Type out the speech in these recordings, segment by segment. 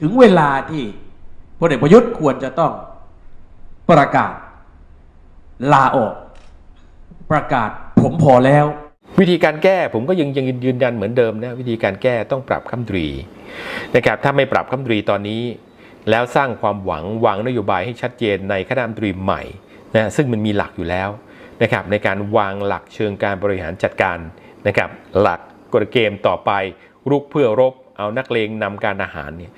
ถึงเวลาที่พลเอกประยุทธ์ควรจะต้องประกาศ ลาออก ประกาศผมพอแล้ว วิธีการแก้ผมก็ยังยังยืนยันเหมือนเดิมนะวิธีการแก้ต้องปรับคำตรีนะครับถ้าไม่ปรับคำตรีตอนนี้ แล้วสร้างความหวังวางนโยบายให้ชัดเจนในคณะรัฐมนตรีใหม่นะซึ่งมันมีหลักอยู่แล้วนะครับในการวางหลักเชิงการบริหารจัดการนะครับหลักกฎเกมต่อไปรุกเพื่อรบ เอานักเลงนำการอาหารเนี่ย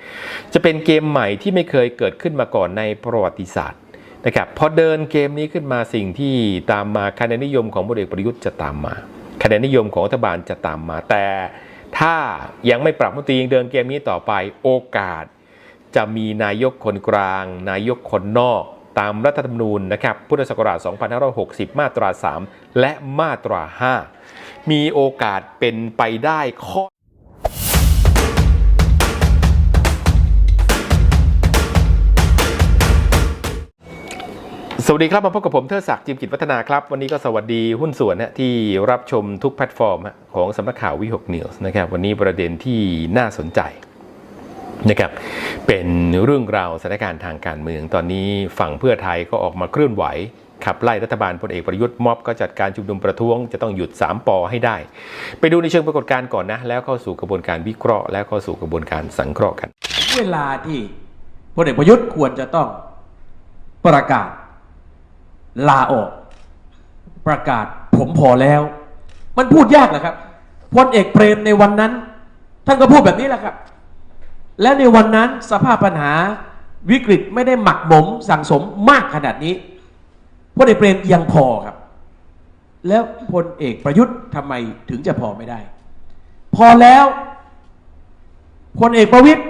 จะเป็นเกมใหม่ที่ไม่เคยเกิดขึ้นมาก่อนในประวัติศาสตร์นะครับพอเดินเกมนี้ขึ้นมาสิ่งที่ตามมาคะแนนนิยมของพลเอกประยุทธ์จะตามมาคะแนนนิยมของรัฐบาลจะตามมา แต่ถ้ายังไม่ปรับมติยังเดินเกมนี้ต่อไปโอกาส จะมีนายกคนกลาง นายกคนนอก ตามรัฐธรรมนูญนะครับพุทธศักราช 2560 มาตรา 3 และมาตรา 5 มีโอกาสเป็นไปได้ข้อ สวัสดีครับมาพบกับผมเทิดศักดิ์จิมกิจวัฒนาครับ วันนี้ก็สวัสดีหุ้นส่วนนะที่รับชมทุกแพลตฟอร์มของสำนักข่าววิหกนิวส์นะครับ วันนี้ประเด็นที่น่าสนใจนะครับเป็นเรื่องราวสถานการณ์ทางการเมือง ตอนนี้ฝั่งเพื่อไทยก็ออกมาเคลื่อนไหว ขับไล่รัฐบาลพลเอกประยุทธ์ม็อบก็จัดการชุมนุมประท้วงจะต้องหยุด 3ปอให้ได้ ไปดูในเชิงปรากฏการณ์ก่อนนะ แล้วเข้าสู่กระบวนการวิเคราะห์ แล้วเข้าสู่กระบวนการสังเคราะห์กัน เวลาที่พลเอกประยุทธ์ควรจะต้องประกาศ ลาออก ประกาศผมพอแล้ว มันพูดยากเหรอครับพลเอกเปรมในวันนั้น ท่านก็พูดแบบนี้แหละครับ และในวันนั้นสภาพปัญหาวิกฤตไม่ได้หมักหมมสั่งสมมากขนาดนี้พลเอกเปรมยังพอครับ แล้วพลเอกประยุทธ์ทำไมถึงจะพอไม่ได้ พอแล้วพลเอกประวิตย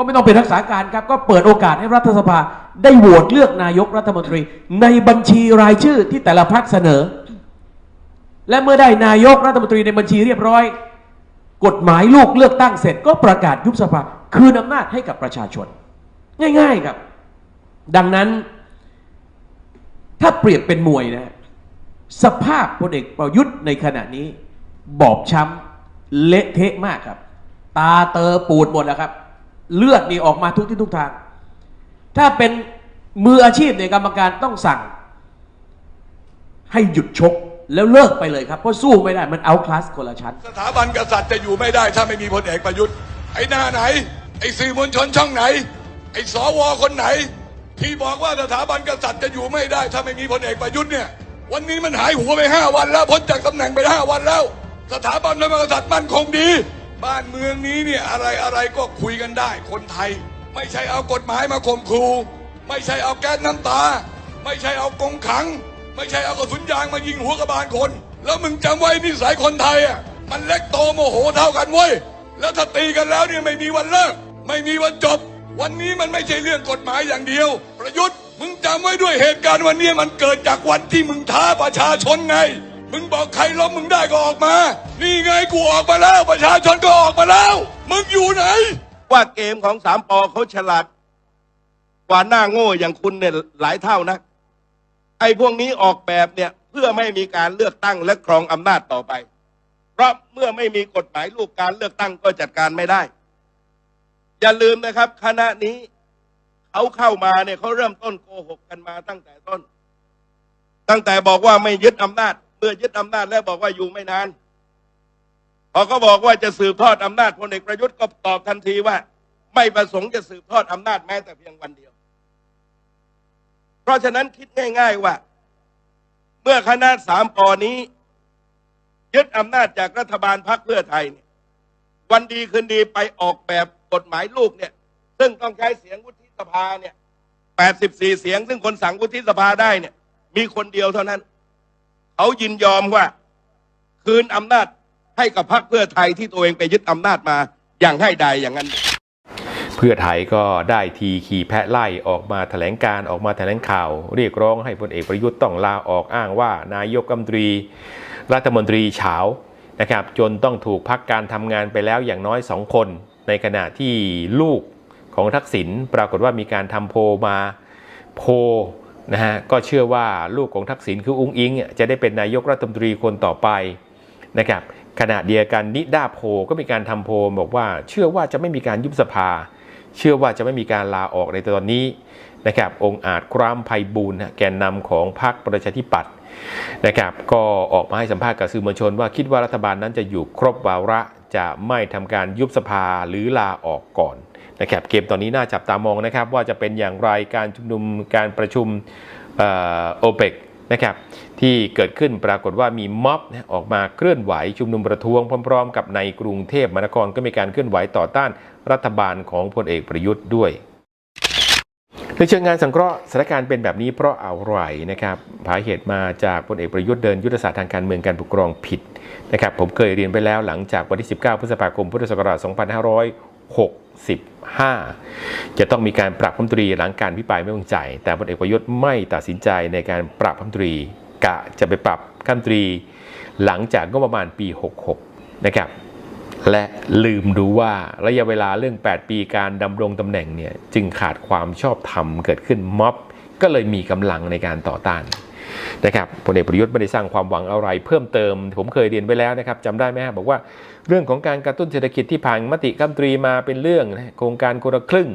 ก็ไม่ต้องเป็นรักษาการครับ ก็เปิดโอกาสให้รัฐสภา ได้โหวตเลือกนายกรัฐมนตรี ในบัญชีรายชื่อที่แต่ละพรรคเสนอ และเมื่อได้นายกรัฐมนตรีในบัญชีเรียบร้อย กฎหมายลูกเลือกตั้งเสร็จ ก็ประกาศยุบสภาคืนอำนาจให้กับประชาชน ง่าย ๆครับ ดังนั้น ถ้าเปรียบเป็นมวยนะสภาพพลเอกประยุทธ์ในขณะนี้ บอบช้ำเละเทะมากครับ ตาเตอปูดหมดแล้วครับ เลือดนี่ออกมาทุกที่ทุกทาง ถ้าเป็นมืออาชีพในยกรรมการต้องสั่ง ให้หยุดชกแล้วเลิกไปเลยครับ เพราะสู้ไม่ได้มันเอาคลาสคนละชั้น สถาบันกษัตริย์จะอยู่ไม่ได้ ถ้าไม่มีพลเอกประยุทธ์ ไอ้หน้าไหน ไอ้สื่อมวลชนช่องไหน ไอ้สวคนไหน ที่บอกว่าสถาบันกษัตริย์จะอยู่ไม่ได้ ถ้าไม่มีพลเอกประยุทธ์เนี่ย วันนี้มันหายหัวไปห้าวันแล้วพ้นจากตำแหน่งไปห้าวันแล้ว สถาบันพระมหากษัตริย์มั่นคงดี บ้านเมืองนี้เนี่ยอะไรอะไรก็คุยกันได้คนไทย ไม่ใช่เอากฎหมายมาข่มขู่ไม่ใช่เอาแก๊สน้ำตา ไม่ใช่เอากรงขัง ไม่ใช่เอากระสุนยางมายิงหัวกระบาลคน แล้วมึงจำไว้นิสัยคนไทยอะมันเล็กโตโมโหเท่ากันเว้ยแล้วถ้าตีกันแล้วเนี่ยไม่มีวันเลิก ไม่มีวันจบ วันนี้มันไม่ใช่เรื่องกฎหมายอย่างเดียว ประยุทธ์มึงจำไว้ด้วยเหตุการณ์วันนี้มันเกิดจากวันที่มึงท้าประชาชนไง มึงบอกใครล้มมึงได้ก็ออกมา นี่ไงกูออกมาแล้ว ประชาชนก็ออกมาแล้ว มึงอยู่ไหน ว่าเกมของสามปอเขาฉลาด กว่าหน้าโง่อย่างคุณเนี่ยหลายเท่านะไอ้พวกนี้ออกแบบเนี่ยเพื่อไม่มีการเลือกตั้งและครองอำนาจต่อไป เพราะเมื่อไม่มีกฎหมายลูกการเลือกตั้งก็จัดการไม่ได้ อย่าลืมนะครับ คณะนี้เขาเข้ามาเนี่ยเขาเริ่มต้นโกหกกันมาตั้งแต่ต้น ตั้งแต่บอกว่าไม่ยึดอำนาจ เมื่อยึดอำนาจแล้วบอกว่าอยู่ไม่นานพอเขาบอกว่าจะสืบทอดอำนาจพลเอกประยุทธ์ก็ตอบทันทีว่า ไม่ประสงค์จะสืบทอดอำนาจแม้แต่เพียงวันเดียว เพราะฉะนั้นคิดง่าย ๆว่า เมื่อคณะสามปอนี้ ยึดอำนาจจากรัฐบาลพรรคเพื่อไทยเนี่ย วันดีคืนดีไปออกแบบกฎหมายลูกเนี่ย ซึ่งต้องใช้เสียงวุฒิสภาเนี่ย84 เสียง ซึ่งคนสั่งวุฒิสภาได้เนี่ย มีคนเดียวเท่านั้น เขายินยอมว่า คืนอำนาจให้กับพรรคเพื่อไทยที่ตัวเองไปยึดอำนาจมาอย่างให้ใดอย่างนั้น เพื่อไทยก็ได้ทีขี่แพะไล่ออกมาแถลงการออกมาแถลงข่าว เรียกร้องให้พลเอกประยุทธ์ต้องลาออกอ้างว่านายกรัฐมนตรี รัฐมนตรีเฉานะครับจนต้องถูกพักการทำงานไปแล้วอย่างน้อยสองคน ในขณะที่ลูกของทักษิณปรากฏว่ามีการทำโพลมาโพล นะฮะก็เชื่อว่าลูกของทักษิณคืออุ้งอิงจะได้เป็นนายกรัฐมนตรีคนต่อไปนะครับขณะเดียวกันนิดาโพก็มีการทำโพลบอกว่า เชื่อว่าจะไม่มีการยุบสภา เชื่อว่าจะไม่มีการลาออกในตอนนี้นะครับองค์อาจครามไพบูลย์นะแกนนำของพรรคประชาธิปัตย์นะครับก็ออกมาให้สัมภาษณ์กับสื่อมวลชนว่าคิดว่ารัฐบาลนั้นจะอยู่ครบวาระ จะไม่ทำการยุบสภาหรือลาออกก่อนนะครับเกมตอนนี้น่าจับตามองนะครับ ว่าจะเป็นอย่างไรการชุมนุมการประชุมโอเปกนะครับที่เกิดขึ้นปรากฏว่ามีม็อบออกมาเคลื่อนไหวชุมนุมประท้วงพร้อม ๆ กับในกรุงเทพมหานครก็มีการเคลื่อนไหวต่อต้านรัฐบาลของพลเอกประยุทธ์ด้วย ในเชิงงานสังเคราะห์สถานการณ์เป็นแบบนี้เพราะอะไรนะครับสาเหตุมาจากพลเอกประยุทธ์เดินยุทธศาสตร์ทางการเมืองการปกครองผิดนะครับผมเคยเรียนไปแล้วหลังจากวันที่ 19 พฤษภาคม พุทธศักราช 2565 จะต้องมีการปรับรัมตรีหลังการพิปรายไม่วางใจ แต่พลเอกประยุทธ์ไม่ตัดสินใจในการปรับรัมตรีกะจะไปปรับรัฐมนตรี หลังจากก็ประมาณปี 66 นะครับ และลืมดูว่าระยะเวลาเรื่อง 8 ปีการดำรงตำแหน่งเนี่ยจึงขาดความชอบธรรมเกิดขึ้นม็อบ ก็เลยมีกำลังในการต่อต้านนะครับพลเอกประยุทธ์ไม่ได้สร้างความหวังอะไร เพิ่มเติม ผมเคยเรียนไปแล้วนะครับจำได้ไหมบอกว่าเรื่องของการกระตุ้นเศรษฐกิจที่ผ่านมติคำตรีมาเป็นเรื่องโครงการคนละครึ่ง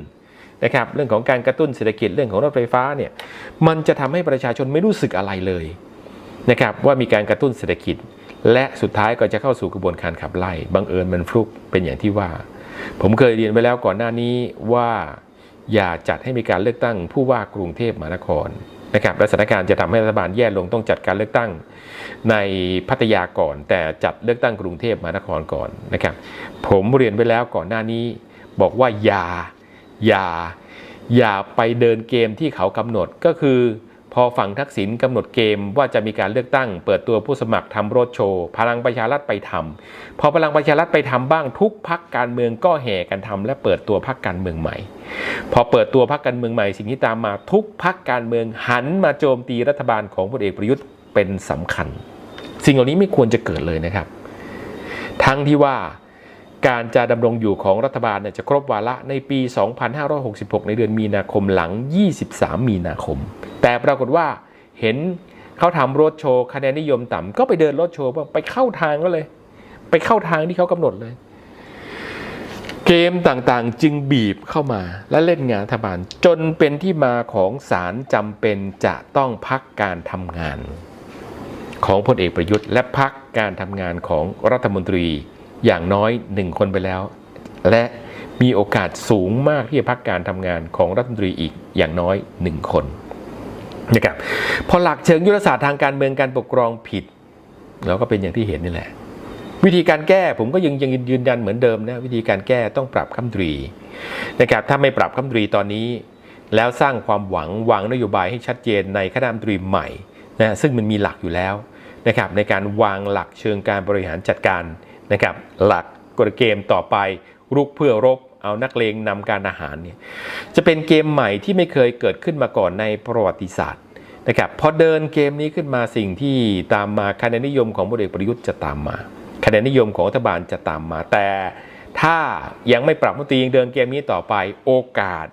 นะครับเรื่องของการกระตุ้นเศรษฐกิจเรื่องของรถไฟฟ้าเนี่ยมันจะทำให้ประชาชนไม่รู้สึกอะไรเลยนะครับว่ามีการกระตุ้นเศรษฐกิจ และสุดท้ายก็จะเข้าสู่กระบวนการขับไล่บังเอิญมันฟลุกเป็นอย่างที่ว่า ผมเคยเรียนไว้แล้วก่อนหน้านี้ว่าอย่าจัดให้มีการเลือกตั้งผู้ว่ากรุงเทพมหานครนะครับและสถานการณ์จะทำให้รัฐบาลแย่ลงต้องจัดการเลือกตั้งในพัทยาก่อน แต่จัดเลือกตั้งกรุงเทพมหานครก่อนนะครับผมเรียนไว้แล้วก่อนหน้านี้บอกว่าอย่าอย่าอย่าไปเดินเกมที่เขากำหนดก็คือ พอฝั่งทักษิณกำหนดเกมว่าจะมีการเลือกตั้ง เปิดตัวผู้สมัครทำโรดโชว์ พลังประชารัฐไปทำพอพลังประชารัฐไปทำบ้างทุกพักการเมืองก็แห่กันทำและเปิดตัวพักการเมืองใหม่ พอเปิดตัวพักการเมืองใหม่สิ่งที่ตามมาทุกพักการเมืองหันมาโจมตีรัฐบาลของพลเอกประยุทธ์เป็นสำคัญ สิ่งเหล่านี้ไม่ควรจะเกิดเลยนะครับ ทั้งที่ว่า การจะดำรงอยู่ของรัฐบาลเนี่ยจะครบวาระในปี 2566 ในเดือนมีนาคมหลัง 23 มีนาคม แต่ปรากฏว่าเห็นเขาทำรถโชว์คะแนนนิยมต่ำก็ไปเดินรถโชว์ไปเข้าทางก็เลย ไปเข้าทางที่เขากำหนดเลย เกมต่างๆจึงบีบเข้ามาและเล่นงานรัฐบาล จนเป็นที่มาของศาลจำเป็นจะต้องพักการทำงาน ของพลเอกประยุทธ์ และพักการทำงานของรัฐมนตรี อย่างน้อยหนึ่งคนไปแล้ว และมีโอกาสสูงมากที่จะพักการทำงานของรัฐมนตรีอีกอย่างน้อยหนึ่งคนนะครับพอหลักเชิงยุทธศาสตร์ทางการเมืองการปกครองผิด แล้วก็เป็นอย่างที่เห็นนี่แหละ วิธีการแก้ผมก็ยังยังยืนยันเหมือนเดิมนะวิธีการแก้ต้องปรับคำตรีนะครับถ้าไม่ปรับคำตรีตอนนี้ แล้วสร้างความหวังวางนโยบายให้ชัดเจนในคณะรัฐมนตรีใหม่นะซึ่งมันมีหลักอยู่แล้วนะครับในการวางหลักเชิงการบริหารจัดการ นะครับ หลักกฎเกมต่อไปรุกเพื่อรบเอานักเลงนำการอาหารเนี่ยจะเป็นเกมใหม่ที่ไม่เคยเกิดขึ้นมาก่อนในประวัติศาสตร์นะครับพอเดินเกมนี้ขึ้นมาสิ่งที่ตามมาคะแนนนิยมของพลเอกประยุทธ์จะตามมาคะแนนนิยมของรัฐบาลจะตามมา แต่ถ้ายังไม่ปรับมติยังเดินเกมนี้ต่อไปโอกาส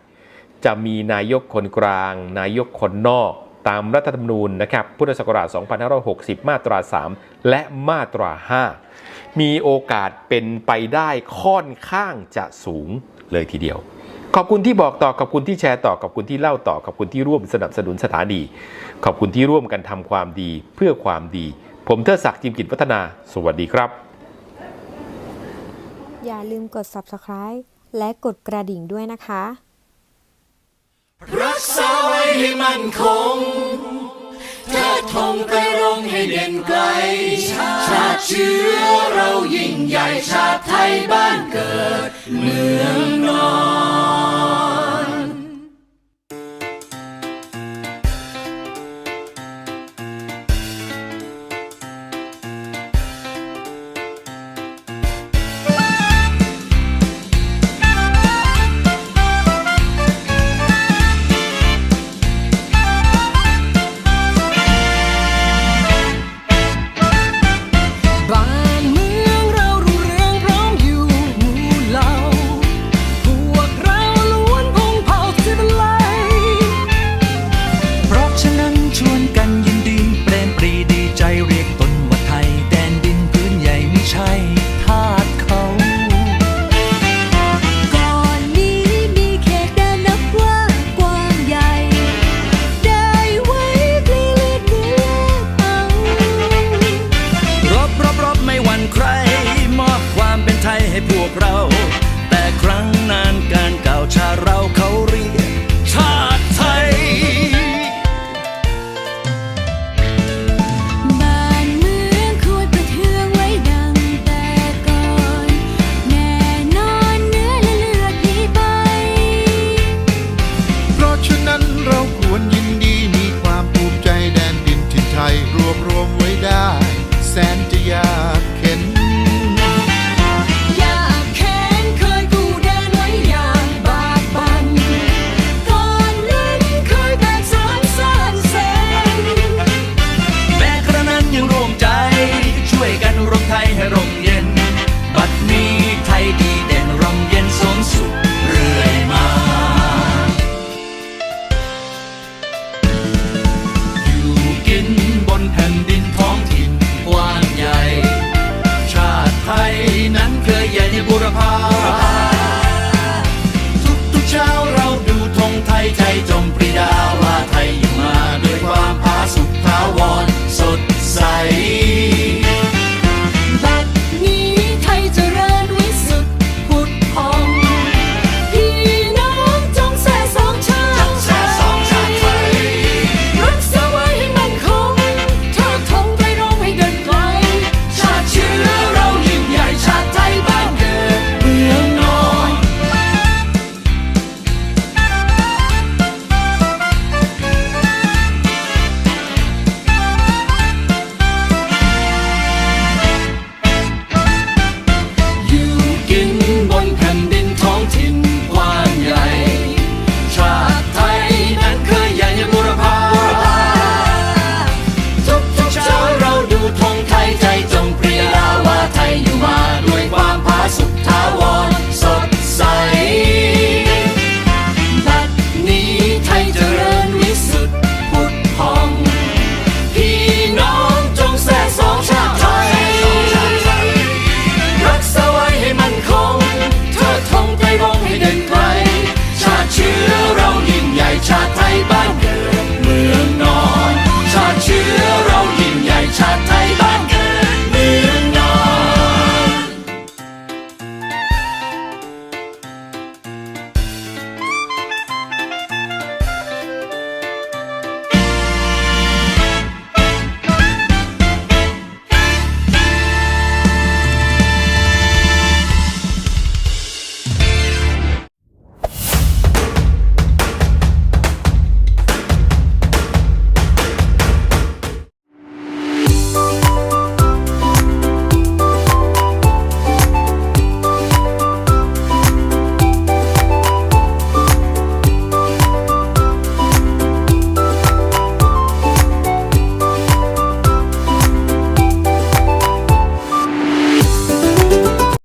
จะมีนายกคนกลาง นายกคนนอก ตามรัฐธรรมนูญนะครับพุทธศักราช 2560 มาตรา 3 และมาตรา 5 มีโอกาสเป็นไปได้ค่อนข้างจะสูงเลยทีเดียว ขอบคุณที่บอกต่อ ขอบคุณที่แชร์ต่อ ขอบคุณที่เล่าต่อ ขอบคุณที่ร่วมสนับสนุนสถานี ขอบคุณที่ร่วมกันทำความดีเพื่อความดี ผมเทอศักดิ์จิมกิจวัฒนา สวัสดีครับ อย่าลืมกด subscribe และกดกระดิ่งด้วยนะคะ รักษาไว้ให้มั่นคงเธอทงไปรงให้เด่นไกล ชาติเชื้อเรายิ่งใหญ่ชาติไทยบ้านเกิดเมืองนอน